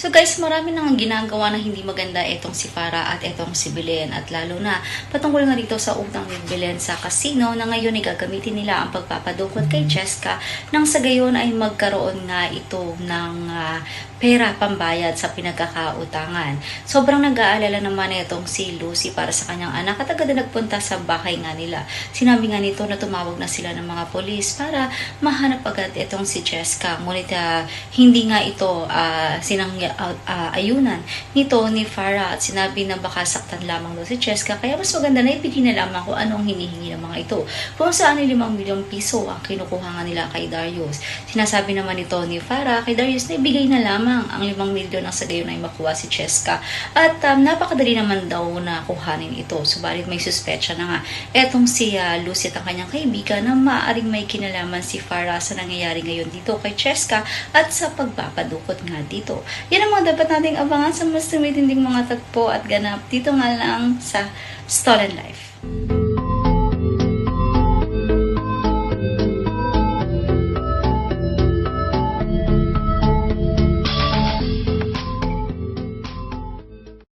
So guys, marami nang ginagawa na hindi maganda itong si Farah at itong si Belen at lalo na patungkol nga dito sa utang ni Belen sa casino na ngayon ay gagamitin nila ang pagpapadukot kay Cheska nang sa gayon ay magkaroon nga ito ng ah, pera pambayad sa pinagkakautangan. Sobrang nag-aalala naman itong si Lucy para sa kanyang anak at agad na nagpunta sa bahay nga nila. Sinabi nga nito na tumawag na sila ng mga polis para mahanap agad itong si Cheska. Ngunit ah, hindi nga ito ah, sinang ah, ayunan nito ni Farah at sinabi na baka saktan lamang daw si Cheska kaya mas maganda na ibigay na lamang kung anong hinihingi ng mga ito. Kung saan ay 5 milyong piso ang kinukuha nga nila kay Darius. Sinasabi naman ni Farah kay Darius na ibigay na lamang ang 5 milyon ang sa gayon ay makuha si Cheska. At um, napakadali naman daw na kuhanin ito. Subalit may suspecha na nga etong si ah, Lucy at ang kanyang kaibigan na maaaring may kinalaman si Farah sa nangyayari ngayon dito kay Cheska at sa pagpapadukot nga dito. Yan ang mga dapat nating abangan sa mas tumitinding mga tagpo at ganap dito nga lang sa Stolen Life.